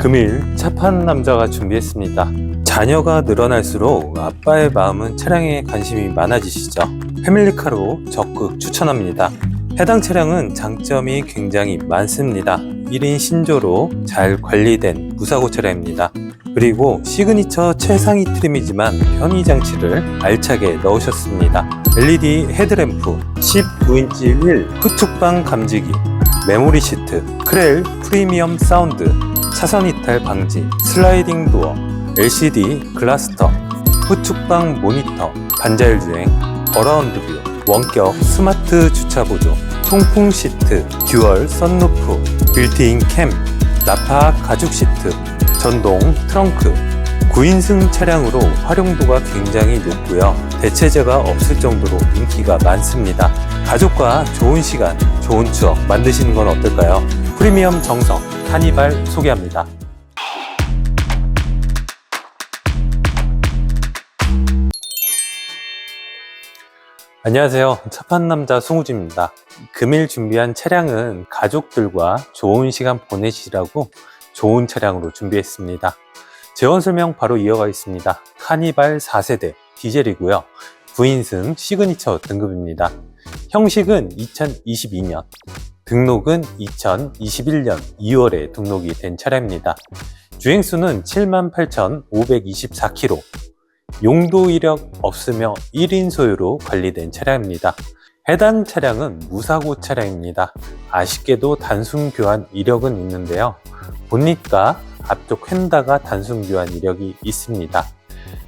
금일 차 파는 남자가 준비했습니다. 자녀가 늘어날수록 아빠의 마음은 차량에 관심이 많아지시죠. 패밀리카로 적극 추천합니다. 해당 차량은 장점이 굉장히 많습니다. 1인 신조로 잘 관리된 무사고 차량입니다. 그리고 시그니처 최상위 트림이지만 편의 장치를 알차게 넣으셨습니다. LED 헤드램프, 19인치 휠, 후축방 감지기, 메모리 시트, 크렐 프리미엄 사운드, 차선 이탈 방지, 슬라이딩 도어, LCD 글라스터, 후축방 모니터, 반자율 주행, 어라운드 뷰, 원격 스마트 주차 보조, 통풍 시트, 듀얼 썬루프, 빌트인 캠, 나파 가죽 시트, 전동 트렁크, 9인승 차량으로 활용도가 굉장히 높고요. 대체제가 없을 정도로 인기가 많습니다. 가족과 좋은 시간, 좋은 추억 만드시는 건 어떨까요? 프리미엄 정성 카니발 소개합니다. 안녕하세요. 차판 남자 송우진입니다. 금일 준비한 차량은 가족들과 좋은 시간 보내시라고 좋은 차량으로 준비했습니다. 재원 설명 바로 이어가겠습니다. 카니발 4세대 디젤이고요. 9인승 시그니처 등급입니다. 형식은 2022년, 등록은 2021년 2월에 등록이 된 차량입니다. 주행수는 78,524km, 용도 이력 없으며 1인 소유로 관리된 차량입니다. 해당 차량은 무사고 차량입니다. 아쉽게도 단순 교환 이력은 있는데요. 본닛과 앞쪽 휀다가 단순 교환 이력이 있습니다.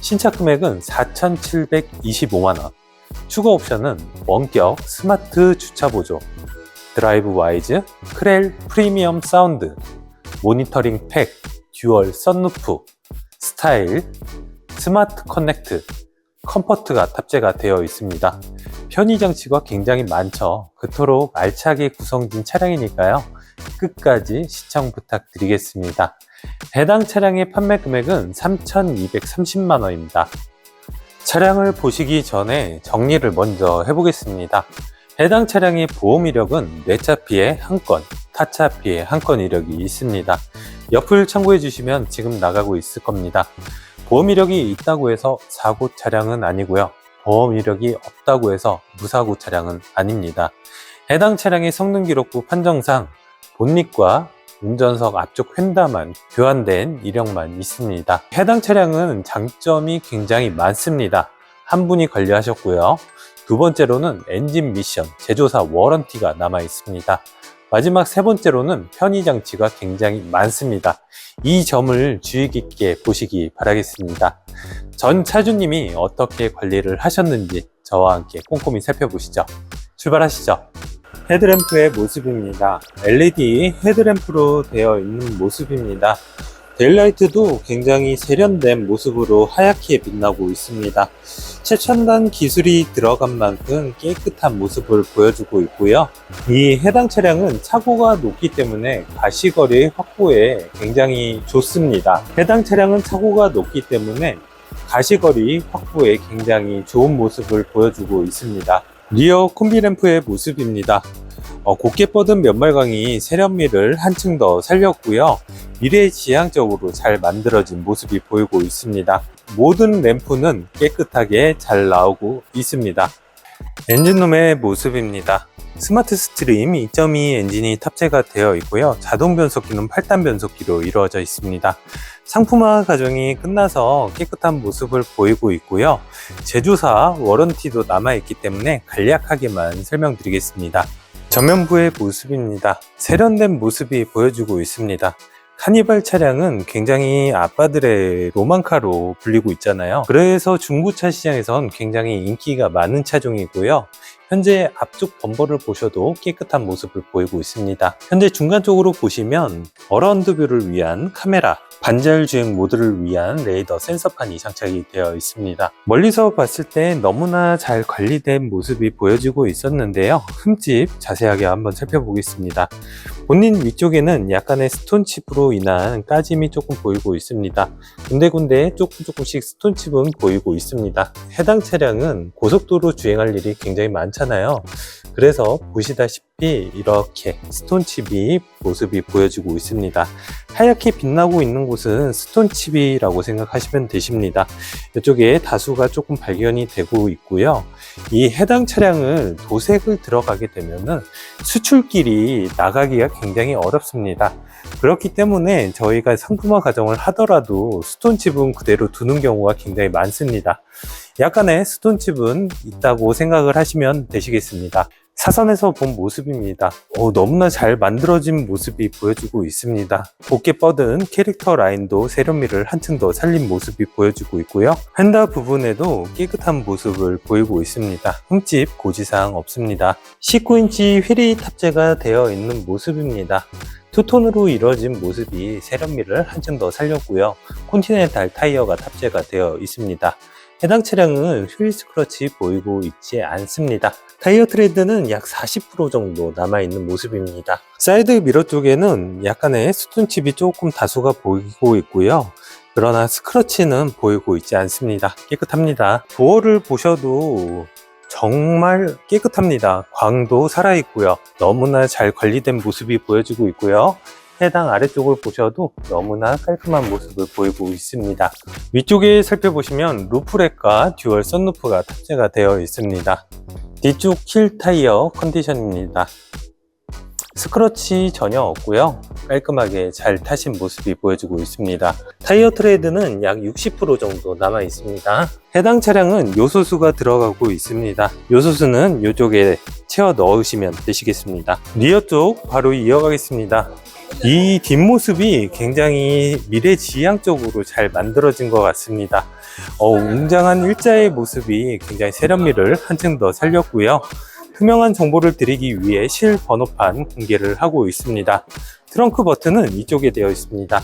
신차 금액은 4,725만원. 추가 옵션은 원격 스마트 주차 보조, 드라이브 와이즈, 크렐 프리미엄 사운드, 모니터링 팩, 듀얼 썬루프, 스타일, 스마트 커넥트, 컴포트가 탑재가 되어 있습니다. 편의 장치가 굉장히 많죠. 그토록 알차게 구성진 차량이니까요. 끝까지 시청 부탁드리겠습니다. 해당 차량의 판매 금액은 3,230만 원입니다. 차량을 보시기 전에 정리를 먼저 해보겠습니다. 해당 차량의 보험 이력은 뇌차 피해 한 건, 타차 피해 한 건 이력이 있습니다. 옆을 참고해 주시면 지금 나가고 있을 겁니다. 보험 이력이 있다고 해서 사고 차량은 아니고요. 보험 이력이 없다고 해서 무사고 차량은 아닙니다. 해당 차량의 성능 기록부 판정상 본닛과 운전석 앞쪽 휀다만 교환된 이력만 있습니다. 해당 차량은 장점이 굉장히 많습니다. 한 분이 관리하셨고요. 두 번째로는 엔진 미션, 제조사 워런티가 남아 있습니다. 마지막 세 번째로는 편의 장치가 굉장히 많습니다. 이 점을 주의 깊게 보시기 바라겠습니다. 전 차주님이 어떻게 관리를 하셨는지 저와 함께 꼼꼼히 살펴보시죠. 출발하시죠. 헤드램프의 모습입니다. LED 헤드램프로 되어 있는 모습입니다. 데일라이트도 굉장히 세련된 모습으로 하얗게 빛나고 있습니다. 최첨단 기술이 들어간 만큼 깨끗한 모습을 보여주고 있고요. 이 해당 차량은 차고가 높기 때문에 가시거리 확보에 굉장히 좋습니다. 해당 차량은 차고가 높기 때문에 가시거리 확보에 굉장히 좋은 모습을 보여주고 있습니다. 리어 콤비램프의 모습입니다. 어, 곱게 뻗은 면발광이 세련미를 한층 더 살렸고요. 미래지향적으로 잘 만들어진 모습이 보이고 있습니다. 모든 램프는 깨끗하게 잘 나오고 있습니다. 엔진룸의 모습입니다. 스마트 스트림 2.2 엔진이 탑재가 되어 있고요. 자동 변속기는 8단 변속기로 이루어져 있습니다. 상품화 과정이 끝나서 깨끗한 모습을 보이고 있고요. 제조사 워런티도 남아있기 때문에 간략하게만 설명드리겠습니다. 전면부의 모습입니다. 세련된 모습이 보여주고 있습니다. 카니발 차량은 굉장히 아빠들의 로망카로 불리고 있잖아요. 그래서 중고차 시장에선 굉장히 인기가 많은 차종이고요. 현재 앞쪽 범퍼를 보셔도 깨끗한 모습을 보이고 있습니다. 현재 중간 쪽으로 보시면 어라운드 뷰를 위한 카메라, 반자율 주행 모드를 위한 레이더 센서판이 장착이 되어 있습니다. 멀리서 봤을 때 너무나 잘 관리된 모습이 보여지고 있었는데요. 흠집 자세하게 한번 살펴보겠습니다. 본인 위쪽에는 약간의 스톤칩으로 인한 까짐이 조금 보이고 있습니다. 군데군데 조금 조금씩 스톤칩은 보이고 있습니다. 해당 차량은 고속도로 주행할 일이 굉장히 많잖아요. 그래서 보시다시피 이렇게 스톤칩이 모습이 보여지고 있습니다. 하얗게 빛나고 있는 곳은 스톤칩이라고 생각하시면 되십니다. 이쪽에 다수가 조금 발견이 되고 있고요. 이 해당 차량을 도색을 들어가게 되면은 수출길이 나가기가 굉장히 어렵습니다. 그렇기 때문에 저희가 상품화 과정을 하더라도 스톤 칩은 그대로 두는 경우가 굉장히 많습니다. 약간의 스톤 칩은 있다고 생각을 하시면 되시겠습니다. 사선에서 본 모습입니다. 오, 너무나 잘 만들어진 모습이 보여지고 있습니다. 곱게 뻗은 캐릭터 라인도 세련미를 한층 더 살린 모습이 보여지고 있고요. 휀다 부분에도 깨끗한 모습을 보이고 있습니다. 흠집, 고지사항 없습니다. 19인치 휠이 탑재가 되어 있는 모습입니다. 투톤으로 이루어진 모습이 세련미를 한층 더 살렸고요. 콘티넨탈 타이어가 탑재가 되어 있습니다. 해당 차량은 휠 스크러치 보이고 있지 않습니다. 타이어 트레드는 약 40% 정도 남아있는 모습입니다. 사이드 미러 쪽에는 약간의 스톤칩이 조금 다수가 보이고 있고요. 그러나 스크러치는 보이고 있지 않습니다. 깨끗합니다. 도어를 보셔도 정말 깨끗합니다. 광도 살아있고요. 너무나 잘 관리된 모습이 보여지고 있고요. 해당 아래쪽을 보셔도 너무나 깔끔한 모습을 보이고 있습니다. 위쪽에 살펴보시면 루프렉과 듀얼 썬루프가 탑재가 되어 있습니다. 뒤쪽 힐 타이어 컨디션입니다. 스크러치 전혀 없고요. 깔끔하게 잘 타신 모습이 보여지고 있습니다. 타이어 트레드는 약 60% 정도 남아 있습니다. 해당 차량은 요소수가 들어가고 있습니다. 요소수는 이쪽에 채워 넣으시면 되시겠습니다. 리어 쪽 바로 이어가겠습니다. 이 뒷모습이 굉장히 미래지향적으로 잘 만들어진 것 같습니다. 어, 웅장한 일자의 모습이 굉장히 세련미를 한층 더 살렸고요. 투명한 정보를 드리기 위해 실 번호판 공개를 하고 있습니다. 트렁크 버튼은 이쪽에 되어 있습니다.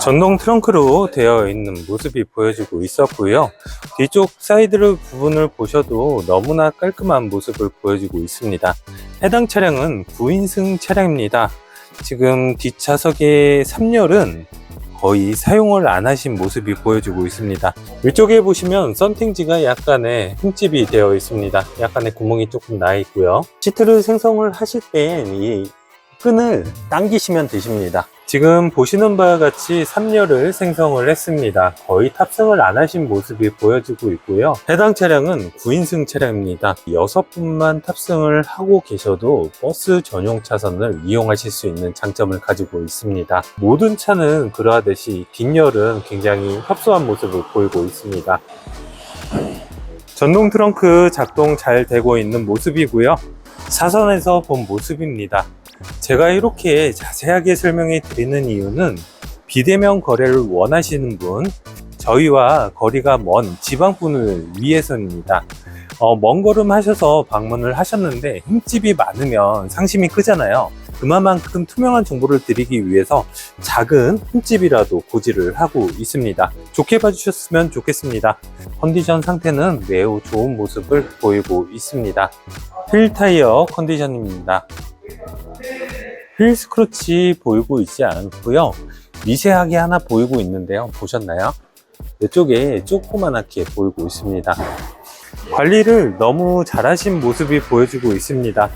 전동 트렁크로 되어 있는 모습이 보여지고 있었고요. 뒤쪽 사이드 부분을 보셔도 너무나 깔끔한 모습을 보여주고 있습니다. 해당 차량은 9인승 차량입니다. 지금 뒷좌석의 3열은 거의 사용을 안 하신 모습이 보여지고 있습니다. 위쪽에 보시면 썬팅지가 약간의 흠집이 되어 있습니다. 약간의 구멍이 조금 나 있고요. 시트를 생성을 하실 땐이 끈을 당기시면 되십니다. 지금 보시는 바와 같이 3열을 생성을 했습니다. 거의 탑승을 안 하신 모습이 보여지고 있고요. 해당 차량은 9인승 차량입니다. 6분만 탑승을 하고 계셔도 버스 전용 차선을 이용하실 수 있는 장점을 가지고 있습니다. 모든 차는 그러하듯이 뒷열은 굉장히 협소한 모습을 보이고 있습니다. 전동 트렁크 작동 잘 되고 있는 모습이고요. 사선에서 본 모습입니다. 제가 이렇게 자세하게 설명해 드리는 이유는 비대면 거래를 원하시는 분, 저희와 거리가 먼 지방분을 위해서입니다. 어, 먼 걸음 하셔서 방문을 하셨는데 흠집이 많으면 상심이 크잖아요. 그만큼 투명한 정보를 드리기 위해서 작은 흠집이라도 고지를 하고 있습니다. 좋게 봐주셨으면 좋겠습니다. 컨디션 상태는 매우 좋은 모습을 보이고 있습니다. 휠 타이어 컨디션입니다. 휠 스크러치 보이고 있지 않고요. 미세하게 하나 보이고 있는데요. 보셨나요? 이쪽에 조그만하게 보이고 있습니다. 관리를 너무 잘하신 모습이 보여지고 있습니다.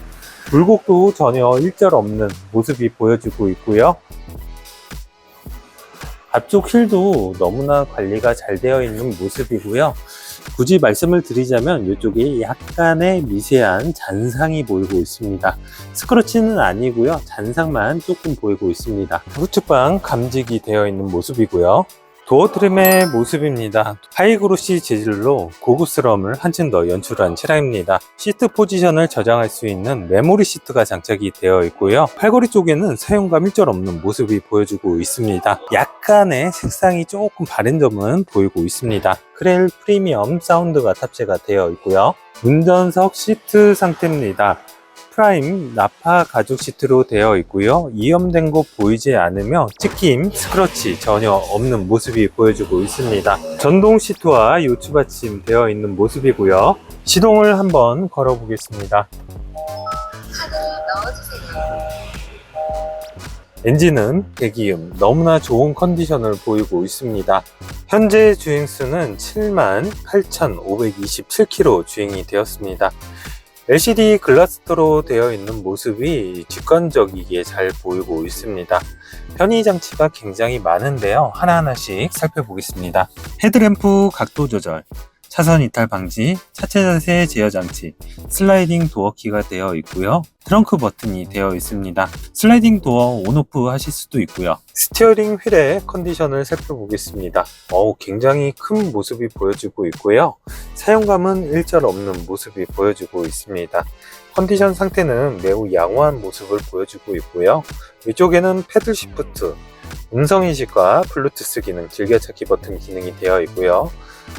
굴곡도 전혀 일절 없는 모습이 보여지고 있고요. 앞쪽 힐도 너무나 관리가 잘 되어 있는 모습이고요. 굳이 말씀을 드리자면 이쪽에 약간의 미세한 잔상이 보이고 있습니다. 스크러치는 아니고요. 잔상만 조금 보이고 있습니다. 후측방 감직이 되어 있는 모습이고요. 도어 트림의 모습입니다. 하이그로시 재질로 고급스러움을 한층 더 연출한 차량입니다. 시트 포지션을 저장할 수 있는 메모리 시트가 장착이 되어 있고요. 팔걸이 쪽에는 사용감 일절 없는 모습이 보여주고 있습니다. 약간의 색상이 조금 바른 점은 보이고 있습니다. 크렐 프리미엄 사운드가 탑재가 되어 있고요. 운전석 시트 상태입니다. 프라임 나파 가죽 시트로 되어 있고요. 이염된 곳 보이지 않으며 찍힘, 스크러치 전혀 없는 모습이 보여주고 있습니다. 전동 시트와 요추 받침 되어 있는 모습이고요. 시동을 한번 걸어 보겠습니다. 엔진은 대기음 너무나 좋은 컨디션을 보이고 있습니다. 현재 주행수는 7 8,527km 주행이 되었습니다. LCD 글라스터로 되어 있는 모습이 직관적이게 잘 보이고 있습니다. 편의 장치가 굉장히 많은데요. 하나하나씩 살펴보겠습니다. 헤드램프 각도 조절, 차선 이탈 방지, 차체 자세 제어 장치, 슬라이딩 도어 키가 되어 있고요. 트렁크 버튼이 되어 있습니다. 슬라이딩 도어 온오프 하실 수도 있고요. 스티어링 휠의 컨디션을 살펴보겠습니다. 어우, 굉장히 큰 모습이 보여지고 있고요. 사용감은 일절 없는 모습이 보여지고 있습니다. 컨디션 상태는 매우 양호한 모습을 보여주고 있고요. 위쪽에는 패들 시프트, 음성인식과 블루투스 기능, 즐겨찾기 버튼 기능이 되어 있고요.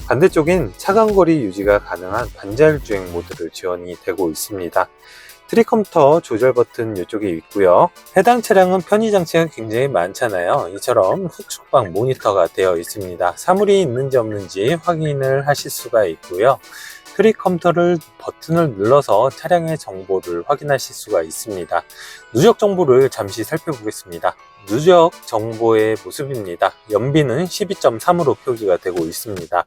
반대쪽엔 차간거리 유지가 가능한 반자율 주행 모드를 지원이 되고 있습니다. 트리컴터 조절 버튼 이쪽에 있고요. 해당 차량은 편의 장치가 굉장히 많잖아요. 이처럼 후측방 모니터가 되어 있습니다. 사물이 있는지 없는지 확인을 하실 수가 있고요. 트리컴터를 버튼을 눌러서 차량의 정보를 확인하실 수가 있습니다. 누적 정보를 잠시 살펴보겠습니다. 누적 정보의 모습입니다. 연비는 12.3으로 표기가 되고 있습니다.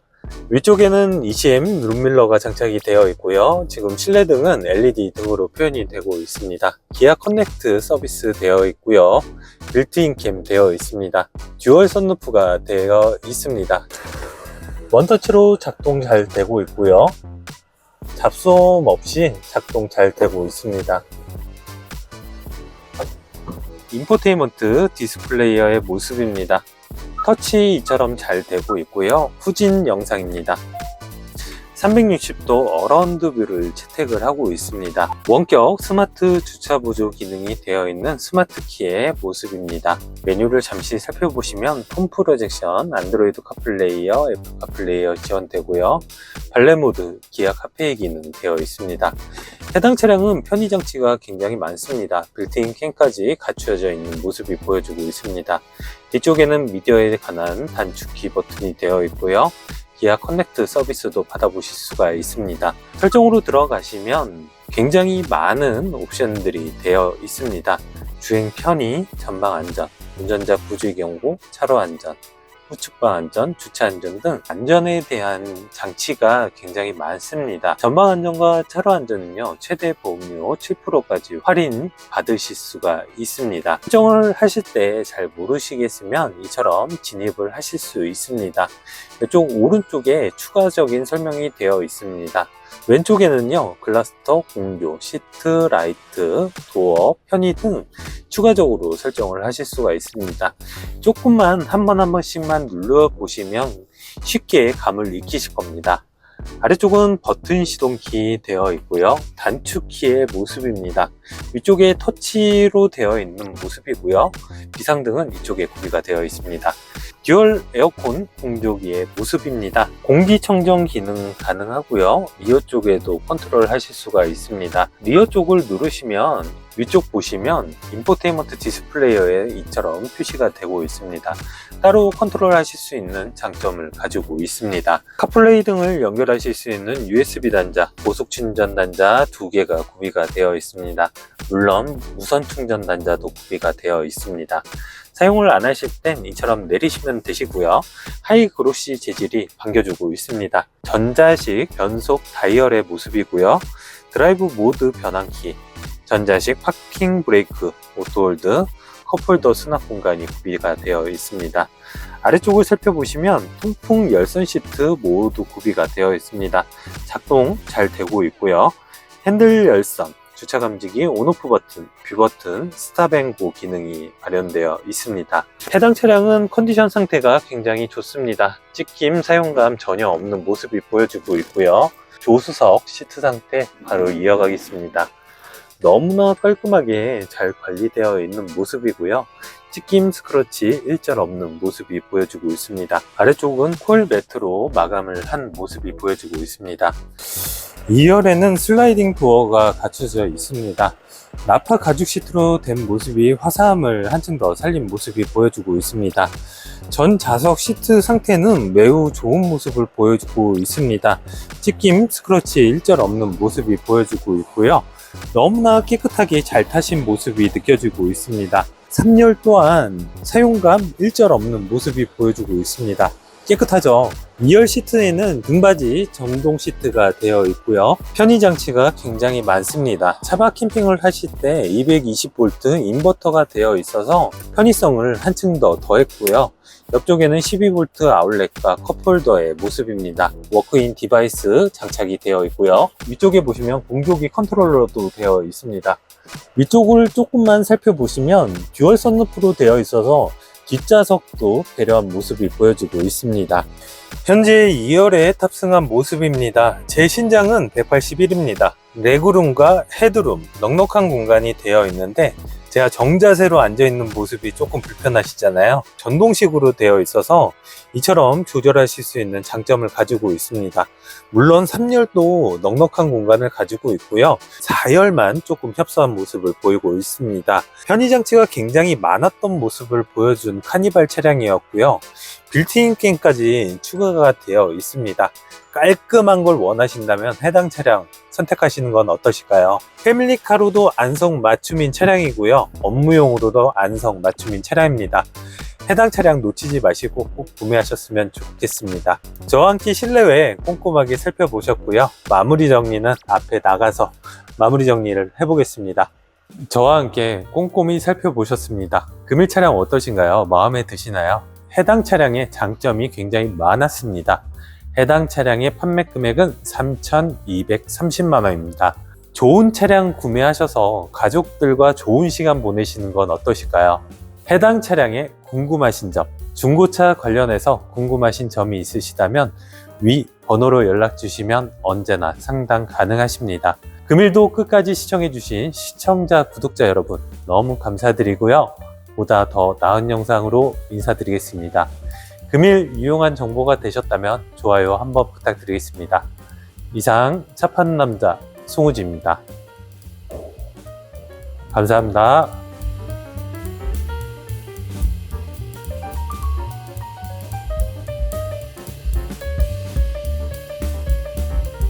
위쪽에는 ECM 룸밀러가 장착이 되어 있고요. 지금 실내등은 LED 등으로 표현이 되고 있습니다. 기아 커넥트 서비스 되어 있고요. 빌트인 캠 되어 있습니다. 듀얼 선루프가 되어 있습니다. 원터치로 작동 잘 되고 있고요. 잡소음 없이 작동 잘 되고 있습니다. 인포테인먼트 디스플레이어의 모습입니다. 터치 이처럼 잘 되고 있고요. 후진 영상입니다. 360도 어라운드 뷰를 채택을 하고 있습니다. 원격 스마트 주차 보조 기능이 되어 있는 스마트 키의 모습입니다. 메뉴를 잠시 살펴보시면 폰 프로젝션, 안드로이드 카플레이어, 애플 카플레이어 지원되고요. 발레 모드, 기아 카페이 기능 되어 있습니다. 해당 차량은 편의 장치가 굉장히 많습니다. 빌트인 캠까지 갖추어져 있는 모습이 보여주고 있습니다. 뒤쪽에는 미디어에 관한 단축키 버튼이 되어 있고요. 기아 커넥트 서비스도 받아보실 수가 있습니다. 설정으로 들어가시면 굉장히 많은 옵션들이 되어 있습니다. 주행 편의, 전방 안전, 운전자 부주의 경고, 차로 안전, 우측방 안전, 주차 안전 등 안전에 대한 장치가 굉장히 많습니다. 전방 안전과 차로 안전은요, 최대 보험료 7%까지 할인 받으실 수가 있습니다. 설정을 하실 때 잘 모르시겠으면 이처럼 진입을 하실 수 있습니다. 이쪽 오른쪽에 추가적인 설명이 되어 있습니다. 왼쪽에는요, 클러스터, 공조, 시트, 라이트, 도어, 편의 등 추가적으로 설정을 하실 수가 있습니다. 조금만 한번한 번씩만 눌러 보시면 쉽게 감을 익히실 겁니다. 아래쪽은 버튼 시동키 되어 있고요. 단축키의 모습입니다. 위쪽에 터치로 되어 있는 모습이고요. 비상등은 이쪽에 구비가 되어 있습니다. 듀얼 에어컨 공조기의 모습입니다. 공기청정 기능 가능하고요. 리어 쪽에도 컨트롤 하실 수가 있습니다. 리어 쪽을 누르시면 위쪽 보시면 인포테인먼트 디스플레이어에 이처럼 표시가 되고 있습니다. 따로 컨트롤 하실 수 있는 장점을 가지고 있습니다. 카플레이 등을 연결하실 수 있는 USB 단자, 고속 충전 단자 두 개가 구비가 되어 있습니다. 물론 무선 충전 단자도 구비가 되어 있습니다. 사용을 안 하실 땐 이처럼 내리시면 되시고요. 하이 그로시 재질이 반겨주고 있습니다. 전자식 변속 다이얼의 모습이고요. 드라이브 모드 변환키, 전자식 파킹 브레이크, 오토홀드, 컵홀더 수납 공간이 구비가 되어 있습니다. 아래쪽을 살펴보시면 통풍 열선 시트 모두 구비가 되어 있습니다. 작동 잘 되고 있고요. 핸들 열선, 주차 감지기 온오프 버튼, 뷰 버튼, 스탑 앤고 기능이 마련되어 있습니다. 해당 차량은 컨디션 상태가 굉장히 좋습니다. 찍힘 사용감 전혀 없는 모습이 보여지고 있고요. 조수석 시트 상태 바로 이어가겠습니다. 너무나 깔끔하게 잘 관리되어 있는 모습이고요. 찍힘 스크러치 일절 없는 모습이 보여지고 있습니다. 아래쪽은 코일 매트로 마감을 한 모습이 보여지고 있습니다. 2열에는 슬라이딩 도어가 갖춰져 있습니다. 나파 가죽 시트로 된 모습이 화사함을 한층 더 살린 모습이 보여주고 있습니다. 전 좌석 시트 상태는 매우 좋은 모습을 보여주고 있습니다. 찍힘 스크러치 일절 없는 모습이 보여주고 있고요. 너무나 깨끗하게 잘 타신 모습이 느껴지고 있습니다. 3열 또한 사용감 일절 없는 모습이 보여주고 있습니다. 깨끗하죠? 2열 시트에는 등받이 전동 시트가 되어 있고요. 편의 장치가 굉장히 많습니다. 차박 캠핑을 하실 때 220V 인버터가 되어 있어서 편의성을 한층 더 더했고요. 옆쪽에는 12V 아울렛과 컵홀더의 모습입니다. 워크인 디바이스 장착이 되어 있고요. 위쪽에 보시면 공조기 컨트롤러도 되어 있습니다. 위쪽을 조금만 살펴보시면 듀얼 선루프로 되어 있어서 뒷좌석도 배려한 모습이 보여지고 있습니다. 현재 2열에 탑승한 모습입니다. 제 신장은 181입니다. 레그룸과 헤드룸, 넉넉한 공간이 되어 있는데 제가 정자세로 앉아 있는 모습이 조금 불편하시잖아요. 전동식으로 되어 있어서 이처럼 조절하실 수 있는 장점을 가지고 있습니다. 물론 3열도 넉넉한 공간을 가지고 있고요. 4열만 조금 협소한 모습을 보이고 있습니다. 편의 장치가 굉장히 많았던 모습을 보여준 카니발 차량이었고요. 빌트인 게임까지 추가가 되어 있습니다. 깔끔한 걸 원하신다면 해당 차량 선택하시는 건 어떠실까요? 패밀리카로도 안성 맞춤인 차량이고요. 업무용으로도 안성 맞춤인 차량입니다. 해당 차량 놓치지 마시고 꼭 구매하셨으면 좋겠습니다. 저와 함께 실내외 꼼꼼하게 살펴보셨고요. 마무리 정리는 앞에 나가서 마무리 정리를 해보겠습니다. 저와 함께 꼼꼼히 살펴보셨습니다. 금일 차량 어떠신가요? 마음에 드시나요? 해당 차량의 장점이 굉장히 많았습니다. 해당 차량의 판매 금액은 3,230만 원입니다. 좋은 차량 구매하셔서 가족들과 좋은 시간 보내시는 건 어떠실까요? 해당 차량에 궁금하신 점, 중고차 관련해서 궁금하신 점이 있으시다면 위 번호로 연락 주시면 언제나 상담 가능하십니다. 금일도 끝까지 시청해주신 시청자, 구독자 여러분 너무 감사드리고요. 보다 더 나은 영상으로 인사드리겠습니다. 금일 유용한 정보가 되셨다면 좋아요 한번 부탁드리겠습니다. 이상 차 파는 남자 송우지입니다. 감사합니다.